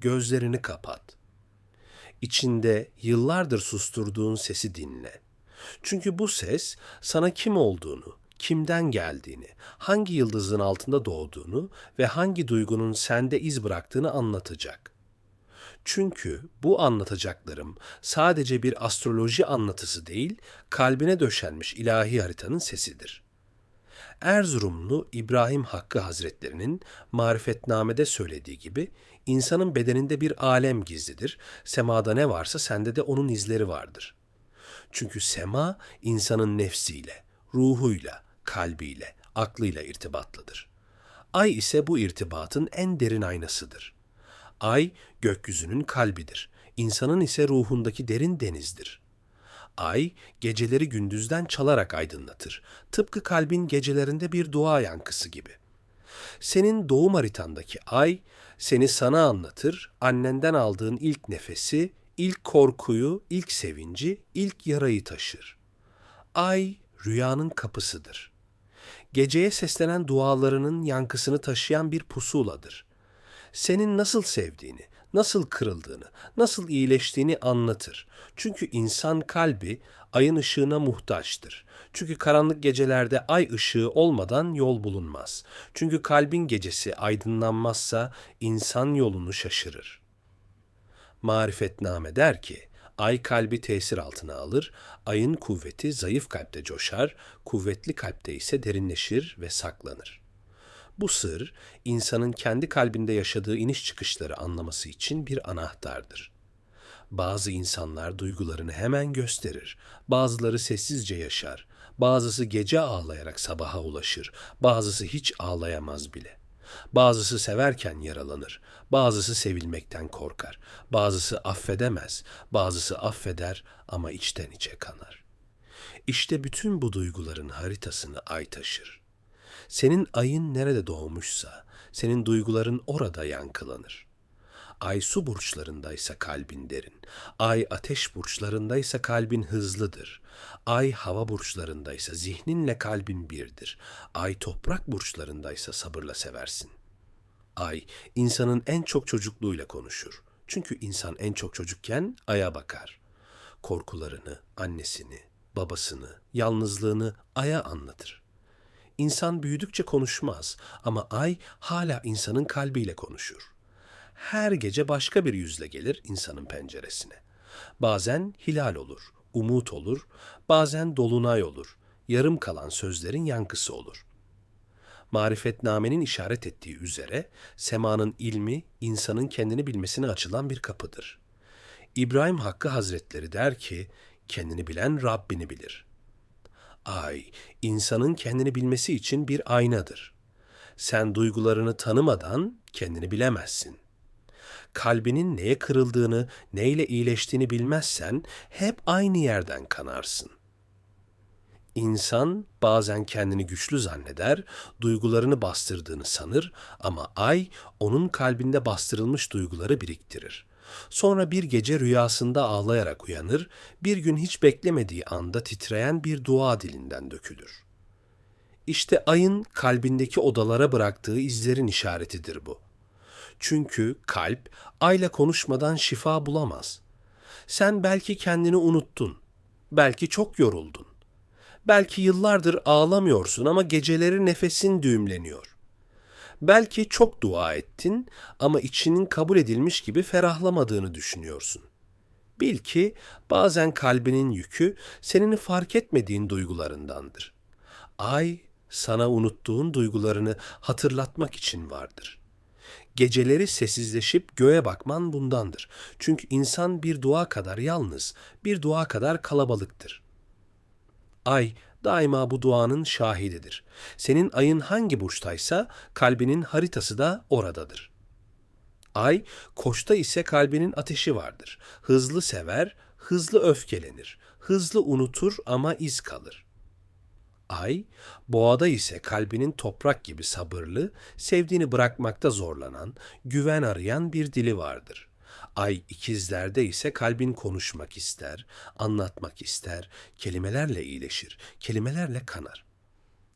Gözlerini kapat. İçinde yıllardır susturduğun sesi dinle. Çünkü bu ses sana kim olduğunu, kimden geldiğini, hangi yıldızın altında doğduğunu ve hangi duygunun sende iz bıraktığını anlatacak. Çünkü bu anlatacaklarım sadece bir astroloji anlatısı değil, kalbine döşenmiş ilahi haritanın sesidir. Erzurumlu İbrahim Hakkı Hazretlerinin marifetnamede söylediği gibi insanın bedeninde bir alem gizlidir. Semada ne varsa sende de onun izleri vardır. Çünkü sema insanın nefsiyle, ruhuyla, kalbiyle, aklıyla irtibatlıdır. Ay ise bu irtibatın en derin aynasıdır. Ay gökyüzünün kalbidir. İnsanın ise ruhundaki derin denizdir. Ay geceleri gündüzden çalarak aydınlatır. Tıpkı kalbin gecelerinde bir dua yankısı gibi. Senin doğum haritandaki ay seni sana anlatır, annenden aldığın ilk nefesi, ilk korkuyu, ilk sevinci, ilk yarayı taşır. Ay rüyanın kapısıdır. Geceye seslenen dualarının yankısını taşıyan bir pusuladır. Senin nasıl sevdiğini, nasıl kırıldığını, nasıl iyileştiğini anlatır. Çünkü insan kalbi ayın ışığına muhtaçtır. Çünkü karanlık gecelerde ay ışığı olmadan yol bulunmaz. Çünkü kalbin gecesi aydınlanmazsa insan yolunu şaşırır. Marifetname der ki, ay kalbi tesir altına alır, ayın kuvveti zayıf kalpte coşar, kuvvetli kalpte ise derinleşir ve saklanır.'' Bu sır insanın kendi kalbinde yaşadığı iniş çıkışları anlaması için bir anahtardır. Bazı insanlar duygularını hemen gösterir, bazıları sessizce yaşar, bazısı gece ağlayarak sabaha ulaşır, bazısı hiç ağlayamaz bile. Bazısı severken yaralanır, bazısı sevilmekten korkar, bazısı affedemez, bazısı affeder ama içten içe kanar. İşte bütün bu duyguların haritasını ay taşır. Senin ayın nerede doğmuşsa, senin duyguların orada yankılanır. Ay su burçlarındaysa kalbin derin. Ay ateş burçlarındaysa kalbin hızlıdır. Ay hava burçlarındaysa zihninle kalbin birdir. Ay toprak burçlarındaysa sabırla seversin. Ay insanın en çok çocukluğuyla konuşur. Çünkü insan en çok çocukken aya bakar. Korkularını, annesini, babasını, yalnızlığını aya anlatır. İnsan büyüdükçe konuşmaz ama ay hala insanın kalbiyle konuşur. Her gece başka bir yüzle gelir insanın penceresine. Bazen hilal olur, umut olur, bazen dolunay olur, yarım kalan sözlerin yankısı olur. Marifetnamenin işaret ettiği üzere semanın ilmi insanın kendini bilmesine açılan bir kapıdır. İbrahim Hakkı Hazretleri der ki, kendini bilen Rabbini bilir. Ay, insanın kendini bilmesi için bir aynadır. Sen duygularını tanımadan kendini bilemezsin. Kalbinin neye kırıldığını, neyle iyileştiğini bilmezsen hep aynı yerden kanarsın. İnsan bazen kendini güçlü zanneder, duygularını bastırdığını sanır ama ay onun kalbinde bastırılmış duyguları biriktirir. Sonra bir gece rüyasında ağlayarak uyanır, bir gün hiç beklemediği anda titreyen bir dua dilinden dökülür. İşte ayın kalbindeki odalara bıraktığı izlerin işaretidir bu. Çünkü kalp ayla konuşmadan şifa bulamaz. Sen belki kendini unuttun. Belki çok yoruldun. Belki yıllardır ağlamıyorsun ama geceleri nefesin düğümleniyor. Belki çok dua ettin ama içinin kabul edilmiş gibi ferahlamadığını düşünüyorsun. Bil ki bazen kalbinin yükü senin fark etmediğin duygularındandır. Ay sana unuttuğun duygularını hatırlatmak için vardır. Geceleri sessizleşip göğe bakman bundandır. Çünkü insan bir dua kadar yalnız, bir dua kadar kalabalıktır. Ay daima bu duanın şahididir. Senin ayın hangi burçtaysa kalbinin haritası da oradadır. Ay, koçta ise kalbinin ateşi vardır. Hızlı sever, hızlı öfkelenir. Hızlı unutur ama iz kalır. Ay, boğada ise kalbinin toprak gibi sabırlı, sevdiğini bırakmakta zorlanan, güven arayan bir dili vardır. Ay ikizlerde ise kalbin konuşmak ister, anlatmak ister, kelimelerle iyileşir, kelimelerle kanar.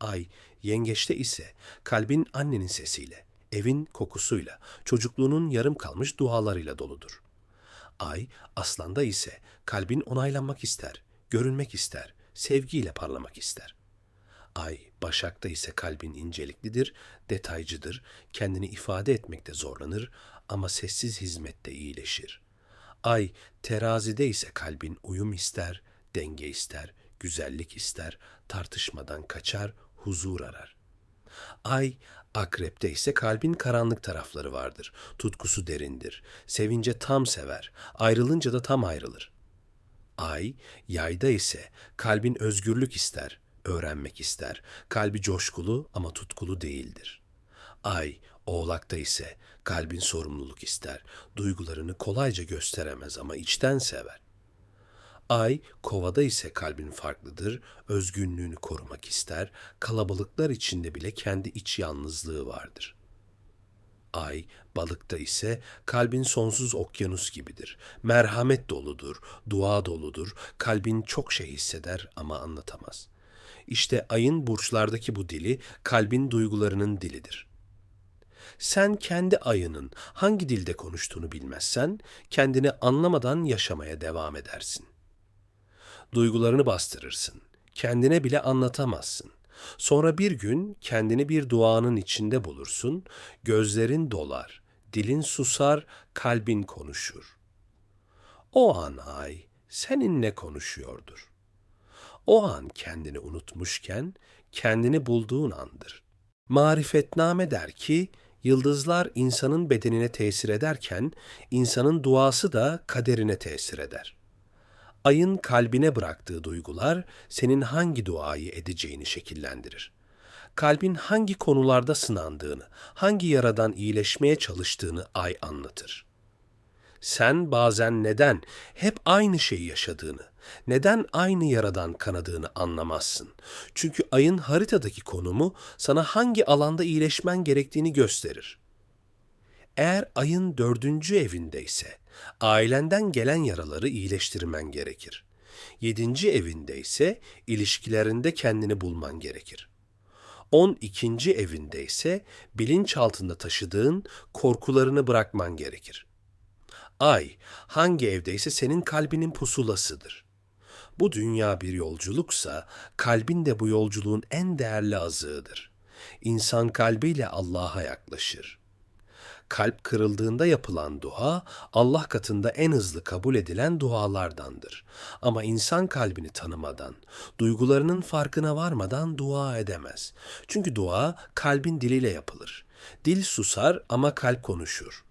Ay yengeçte ise kalbin annenin sesiyle, evin kokusuyla, çocukluğunun yarım kalmış dualarıyla doludur. Ay, aslanda ise kalbin onaylanmak ister, görünmek ister, sevgiyle parlamak ister. Ay, başakta ise kalbin inceliklidir, detaycıdır, kendini ifade etmekte zorlanır ama sessiz hizmette iyileşir. Ay, terazide ise kalbin uyum ister, denge ister, güzellik ister, tartışmadan kaçar, huzur arar. Ay, akrepte ise kalbin karanlık tarafları vardır. Tutkusu derindir. Sevince tam sever, ayrılınca da tam ayrılır. Ay, yayda ise kalbin özgürlük ister, öğrenmek ister. Kalbi coşkulu ama tutkulu değildir. Ay, oğlakta ise kalbin sorumluluk ister. Duygularını kolayca gösteremez ama içten sever. Ay, kovada ise kalbin farklıdır, özgünlüğünü korumak ister, kalabalıklar içinde bile kendi iç yalnızlığı vardır. Ay, balıkta ise kalbin sonsuz okyanus gibidir. Merhamet doludur, dua doludur, kalbin çok şey hisseder ama anlatamaz. İşte ayın burçlardaki bu dili kalbin duygularının dilidir. Sen kendi ayının hangi dilde konuştuğunu bilmezsen kendini anlamadan yaşamaya devam edersin. Duygularını bastırırsın. Kendine bile anlatamazsın. Sonra bir gün kendini bir duanın içinde bulursun. Gözlerin dolar, dilin susar, kalbin konuşur. O an ay seninle konuşuyordur. O an kendini unutmuşken kendini bulduğun andır. Marifetname der ki, yıldızlar insanın bedenine tesir ederken, insanın duası da kaderine tesir eder. Ayın kalbine bıraktığı duygular senin hangi duayı edeceğini şekillendirir. Kalbin hangi konularda sınandığını, hangi yaradan iyileşmeye çalıştığını ay anlatır. Sen bazen neden hep aynı şeyi yaşadığını, neden aynı yaradan kanadığını anlamazsın. Çünkü ayın haritadaki konumu sana hangi alanda iyileşmen gerektiğini gösterir. Eğer ayın dördüncü evindeyse, ailenden gelen yaraları iyileştirmen gerekir. Yedinci evinde ise ilişkilerinde kendini bulman gerekir. On ikinci evinde ise bilinç altında taşıdığın korkularını bırakman gerekir. Ay, hangi evdeyse senin kalbinin pusulasıdır. Bu dünya bir yolculuksa, kalbin de bu yolculuğun en değerli azığıdır. İnsan kalbiyle Allah'a yaklaşır. Kalp kırıldığında yapılan dua, Allah katında en hızlı kabul edilen dualardandır. Ama insan kalbini tanımadan, duygularının farkına varmadan dua edemez. Çünkü dua kalbin diliyle yapılır. Dil susar ama kalp konuşur.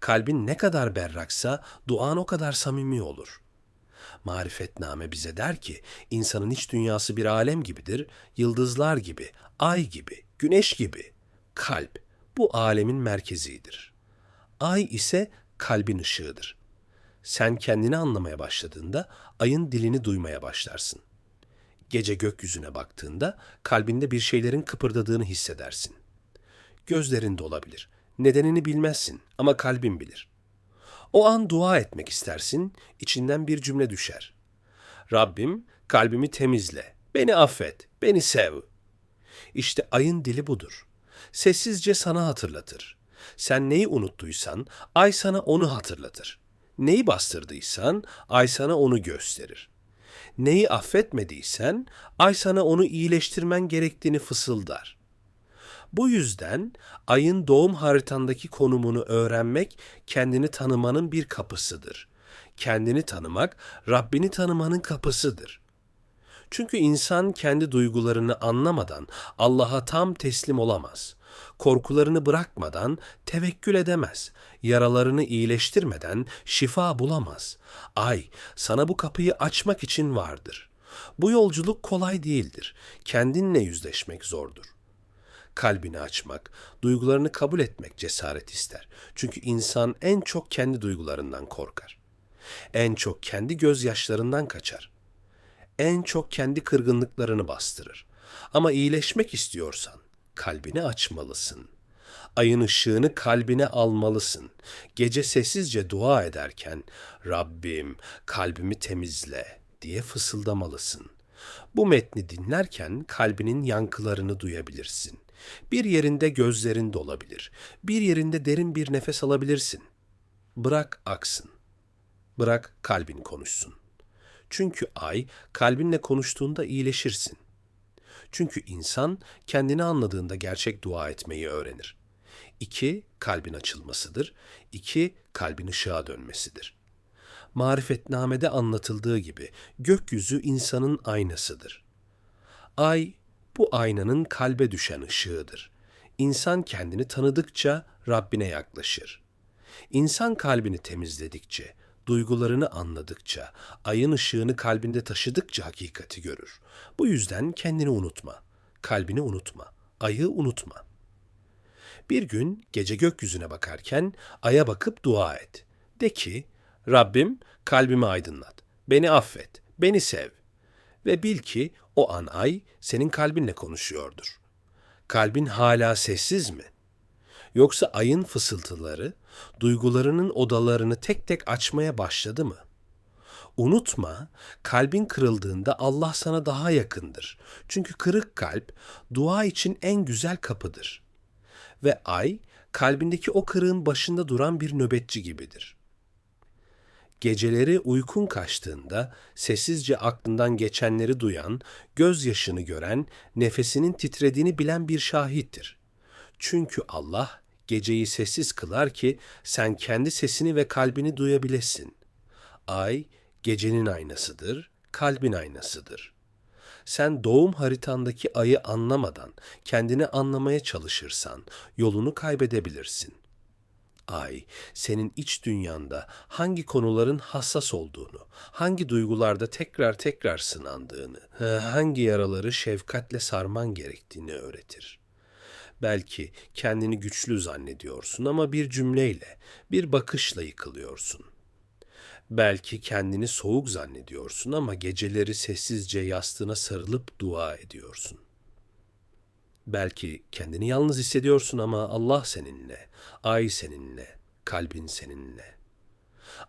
Kalbin ne kadar berraksa duan o kadar samimi olur. Marifetname bize der ki insanın iç dünyası bir alem gibidir, yıldızlar gibi, ay gibi, güneş gibi. Kalp bu alemin merkezidir. Ay ise kalbin ışığıdır. Sen kendini anlamaya başladığında ayın dilini duymaya başlarsın. Gece gökyüzüne baktığında kalbinde bir şeylerin kıpırdadığını hissedersin. Gözlerin olabilir. Nedenini bilmezsin ama kalbin bilir. O an dua etmek istersin, içinden bir cümle düşer. Rabbim kalbimi temizle, beni affet, beni sev. İşte ayın dili budur. Sessizce sana hatırlatır. Sen neyi unuttuysan ay sana onu hatırlatır. Neyi bastırdıysan ay sana onu gösterir. Neyi affetmediysen ay sana onu iyileştirmen gerektiğini fısıldar. Bu yüzden ayın doğum haritandaki konumunu öğrenmek kendini tanımanın bir kapısıdır. Kendini tanımak Rabbini tanımanın kapısıdır. Çünkü insan kendi duygularını anlamadan Allah'a tam teslim olamaz. Korkularını bırakmadan tevekkül edemez. Yaralarını iyileştirmeden şifa bulamaz. Ay sana bu kapıyı açmak için vardır. Bu yolculuk kolay değildir. Kendinle yüzleşmek zordur kalbini açmak, duygularını kabul etmek cesaret ister. Çünkü insan en çok kendi duygularından korkar. En çok kendi gözyaşlarından kaçar. En çok kendi kırgınlıklarını bastırır. Ama iyileşmek istiyorsan kalbini açmalısın. Ayın ışığını kalbine almalısın. Gece sessizce dua ederken Rabbim kalbimi temizle diye fısıldamalısın. Bu metni dinlerken kalbinin yankılarını duyabilirsin. Bir yerinde gözlerin dolabilir. Bir yerinde derin bir nefes alabilirsin. Bırak aksın. Bırak kalbin konuşsun. Çünkü ay kalbinle konuştuğunda iyileşirsin. Çünkü insan kendini anladığında gerçek dua etmeyi öğrenir. İki, kalbin açılmasıdır. İki, kalbin ışığa dönmesidir. Marifetnamede anlatıldığı gibi gökyüzü insanın aynasıdır. Ay, bu aynanın kalbe düşen ışığıdır. İnsan kendini tanıdıkça Rabbine yaklaşır. İnsan kalbini temizledikçe, duygularını anladıkça, ayın ışığını kalbinde taşıdıkça hakikati görür. Bu yüzden kendini unutma, kalbini unutma, ayı unutma. Bir gün gece gökyüzüne bakarken aya bakıp dua et. De ki, Rabbim kalbimi aydınlat, beni affet, beni sev. Ve bil ki o an ay senin kalbinle konuşuyordur. Kalbin hala sessiz mi? Yoksa ayın fısıltıları duygularının odalarını tek tek açmaya başladı mı? Unutma, kalbin kırıldığında Allah sana daha yakındır. Çünkü kırık kalp dua için en güzel kapıdır. Ve ay kalbindeki o kırığın başında duran bir nöbetçi gibidir. Geceleri uykun kaçtığında sessizce aklından geçenleri duyan, gözyaşını gören, nefesinin titrediğini bilen bir şahittir. Çünkü Allah geceyi sessiz kılar ki sen kendi sesini ve kalbini duyabilesin. Ay gecenin aynasıdır, kalbin aynasıdır. Sen doğum haritandaki ayı anlamadan kendini anlamaya çalışırsan yolunu kaybedebilirsin. Ay, senin iç dünyanda hangi konuların hassas olduğunu, hangi duygularda tekrar tekrar sınandığını, hangi yaraları şefkatle sarman gerektiğini öğretir. Belki kendini güçlü zannediyorsun ama bir cümleyle, bir bakışla yıkılıyorsun. Belki kendini soğuk zannediyorsun ama geceleri sessizce yastığına sarılıp dua ediyorsun. Belki kendini yalnız hissediyorsun ama Allah seninle, ay seninle, kalbin seninle.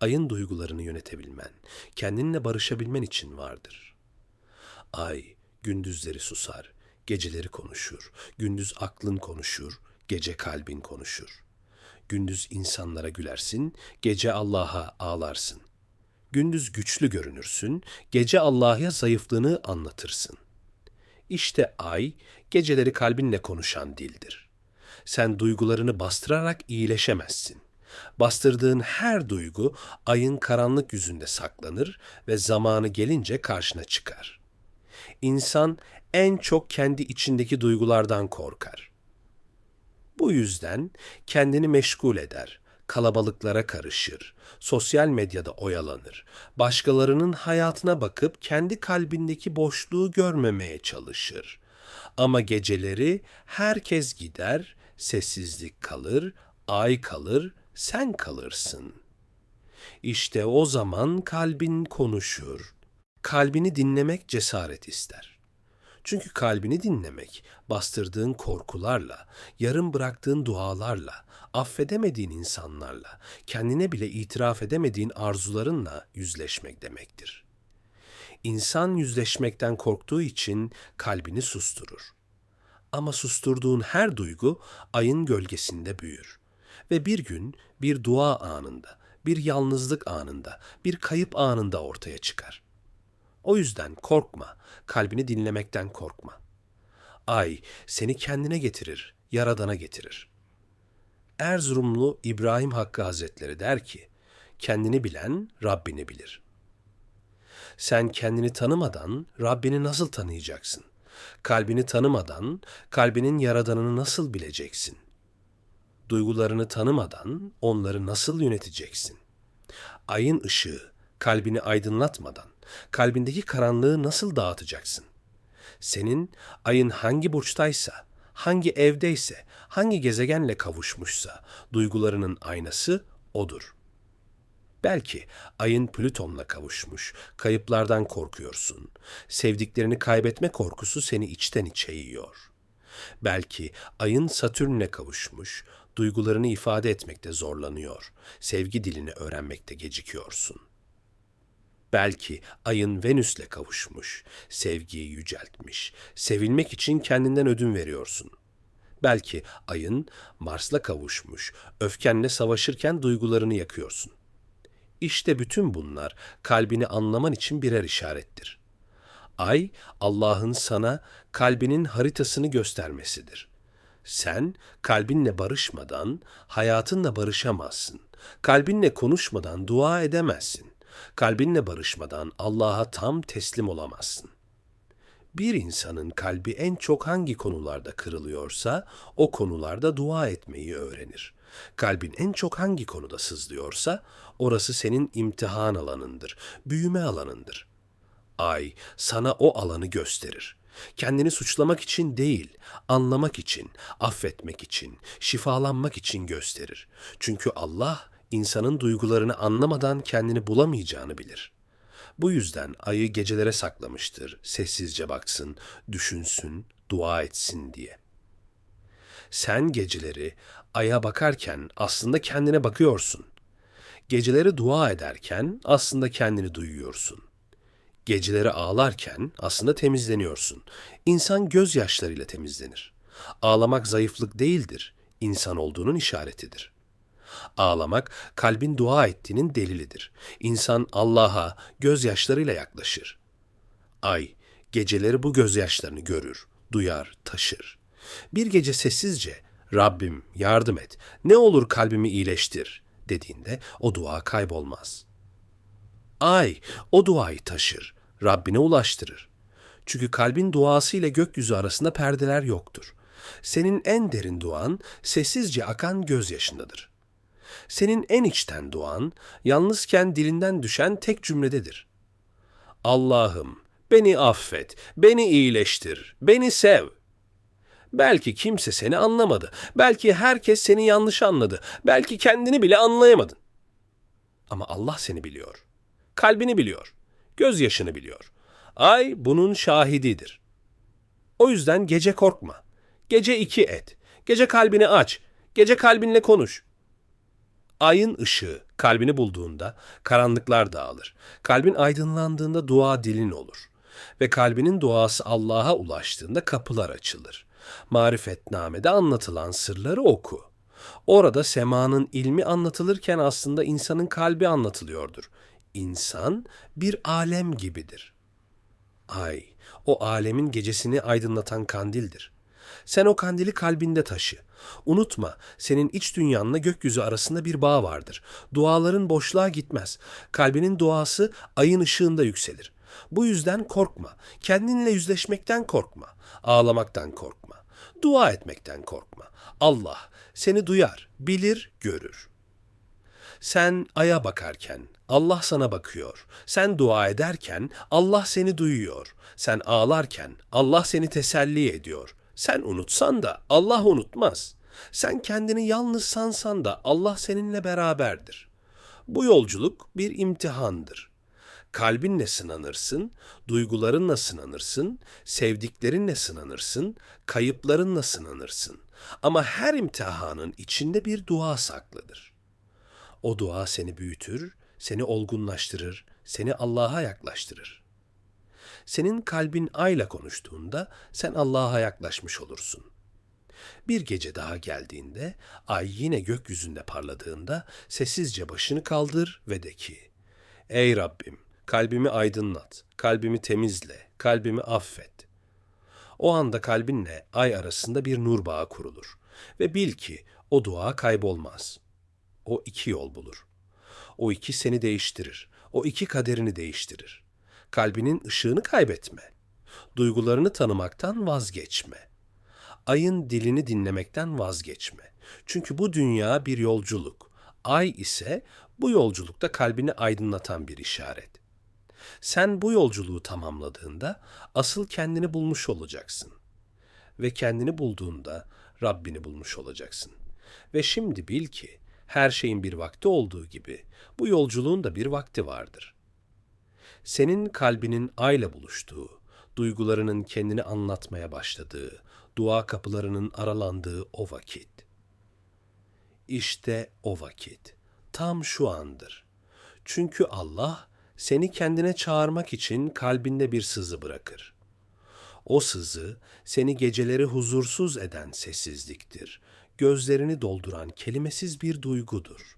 Ayın duygularını yönetebilmen, kendinle barışabilmen için vardır. Ay gündüzleri susar, geceleri konuşur. Gündüz aklın konuşur, gece kalbin konuşur. Gündüz insanlara gülersin, gece Allah'a ağlarsın. Gündüz güçlü görünürsün, gece Allah'a zayıflığını anlatırsın. İşte ay, geceleri kalbinle konuşan dildir. Sen duygularını bastırarak iyileşemezsin. Bastırdığın her duygu ayın karanlık yüzünde saklanır ve zamanı gelince karşına çıkar. İnsan en çok kendi içindeki duygulardan korkar. Bu yüzden kendini meşgul eder, kalabalıklara karışır, sosyal medyada oyalanır, başkalarının hayatına bakıp kendi kalbindeki boşluğu görmemeye çalışır. Ama geceleri herkes gider, sessizlik kalır, ay kalır, sen kalırsın. İşte o zaman kalbin konuşur. Kalbini dinlemek cesaret ister. Çünkü kalbini dinlemek, bastırdığın korkularla, yarım bıraktığın dualarla, affedemediğin insanlarla, kendine bile itiraf edemediğin arzularınla yüzleşmek demektir. İnsan yüzleşmekten korktuğu için kalbini susturur. Ama susturduğun her duygu ayın gölgesinde büyür. Ve bir gün bir dua anında, bir yalnızlık anında, bir kayıp anında ortaya çıkar. O yüzden korkma, kalbini dinlemekten korkma. Ay seni kendine getirir, yaradana getirir. Erzurumlu İbrahim Hakkı Hazretleri der ki, kendini bilen Rabbini bilir. Sen kendini tanımadan Rabbini nasıl tanıyacaksın? Kalbini tanımadan kalbinin yaradanını nasıl bileceksin? Duygularını tanımadan onları nasıl yöneteceksin? Ayın ışığı kalbini aydınlatmadan kalbindeki karanlığı nasıl dağıtacaksın? Senin ayın hangi burçtaysa, hangi evdeyse, hangi gezegenle kavuşmuşsa duygularının aynası odur. Belki ayın Plüton'la kavuşmuş, kayıplardan korkuyorsun. Sevdiklerini kaybetme korkusu seni içten içe yiyor. Belki ayın Satürn'le kavuşmuş, duygularını ifade etmekte zorlanıyor. Sevgi dilini öğrenmekte gecikiyorsun. Belki ayın Venüs'le kavuşmuş, sevgiyi yüceltmiş, sevilmek için kendinden ödün veriyorsun. Belki ayın Mars'la kavuşmuş, öfkenle savaşırken duygularını yakıyorsun. İşte bütün bunlar kalbini anlaman için birer işarettir. Ay, Allah'ın sana kalbinin haritasını göstermesidir. Sen kalbinle barışmadan hayatınla barışamazsın. Kalbinle konuşmadan dua edemezsin. Kalbinle barışmadan Allah'a tam teslim olamazsın. Bir insanın kalbi en çok hangi konularda kırılıyorsa o konularda dua etmeyi öğrenir. Kalbin en çok hangi konuda sızlıyorsa orası senin imtihan alanındır, büyüme alanındır. Ay sana o alanı gösterir. Kendini suçlamak için değil, anlamak için, affetmek için, şifalanmak için gösterir. Çünkü Allah insanın duygularını anlamadan kendini bulamayacağını bilir. Bu yüzden ayı gecelere saklamıştır, sessizce baksın, düşünsün, dua etsin diye. Sen geceleri aya bakarken aslında kendine bakıyorsun. Geceleri dua ederken aslında kendini duyuyorsun. Geceleri ağlarken aslında temizleniyorsun. İnsan gözyaşlarıyla temizlenir. Ağlamak zayıflık değildir, insan olduğunun işaretidir. Ağlamak kalbin dua ettiğinin delilidir. İnsan Allah'a gözyaşlarıyla yaklaşır. Ay geceleri bu gözyaşlarını görür, duyar, taşır. Bir gece sessizce Rabbim yardım et, ne olur kalbimi iyileştir dediğinde o dua kaybolmaz. Ay o duayı taşır, Rabbine ulaştırır. Çünkü kalbin duası ile gökyüzü arasında perdeler yoktur. Senin en derin duan sessizce akan gözyaşındadır. Senin en içten duan yalnızken dilinden düşen tek cümlededir. Allah'ım beni affet, beni iyileştir, beni sev. Belki kimse seni anlamadı. Belki herkes seni yanlış anladı. Belki kendini bile anlayamadın. Ama Allah seni biliyor. Kalbini biliyor. Gözyaşını biliyor. Ay bunun şahididir. O yüzden gece korkma. Gece iki et. Gece kalbini aç. Gece kalbinle konuş. Ayın ışığı kalbini bulduğunda karanlıklar dağılır. Kalbin aydınlandığında dua dilin olur. Ve kalbinin duası Allah'a ulaştığında kapılar açılır. Marifetnamede anlatılan sırları oku. Orada semanın ilmi anlatılırken aslında insanın kalbi anlatılıyordur. İnsan bir alem gibidir. Ay, o alemin gecesini aydınlatan kandildir. Sen o kandili kalbinde taşı. Unutma, senin iç dünyanla gökyüzü arasında bir bağ vardır. Duaların boşluğa gitmez. Kalbinin duası ayın ışığında yükselir. Bu yüzden korkma. Kendinle yüzleşmekten korkma. Ağlamaktan korkma. Dua etmekten korkma. Allah seni duyar, bilir, görür. Sen aya bakarken Allah sana bakıyor. Sen dua ederken Allah seni duyuyor. Sen ağlarken Allah seni teselli ediyor. Sen unutsan da Allah unutmaz. Sen kendini yalnız sansan da Allah seninle beraberdir. Bu yolculuk bir imtihandır. Kalbinle sınanırsın, duygularınla sınanırsın, sevdiklerinle sınanırsın, kayıplarınla sınanırsın. Ama her imtihanın içinde bir dua saklıdır. O dua seni büyütür, seni olgunlaştırır, seni Allah'a yaklaştırır. Senin kalbin ayla konuştuğunda sen Allah'a yaklaşmış olursun. Bir gece daha geldiğinde, ay yine gökyüzünde parladığında sessizce başını kaldır ve de ki, Ey Rabbim, kalbimi aydınlat, kalbimi temizle, kalbimi affet. O anda kalbinle ay arasında bir nur bağı kurulur ve bil ki o dua kaybolmaz. O iki yol bulur. O iki seni değiştirir. O iki kaderini değiştirir. Kalbinin ışığını kaybetme. Duygularını tanımaktan vazgeçme. Ayın dilini dinlemekten vazgeçme. Çünkü bu dünya bir yolculuk. Ay ise bu yolculukta kalbini aydınlatan bir işaret. Sen bu yolculuğu tamamladığında asıl kendini bulmuş olacaksın. Ve kendini bulduğunda Rabbini bulmuş olacaksın. Ve şimdi bil ki her şeyin bir vakti olduğu gibi bu yolculuğun da bir vakti vardır. Senin kalbinin ayla buluştuğu, duygularının kendini anlatmaya başladığı, dua kapılarının aralandığı o vakit. İşte o vakit. Tam şu andır. Çünkü Allah seni kendine çağırmak için kalbinde bir sızı bırakır. O sızı seni geceleri huzursuz eden sessizliktir. Gözlerini dolduran kelimesiz bir duygudur.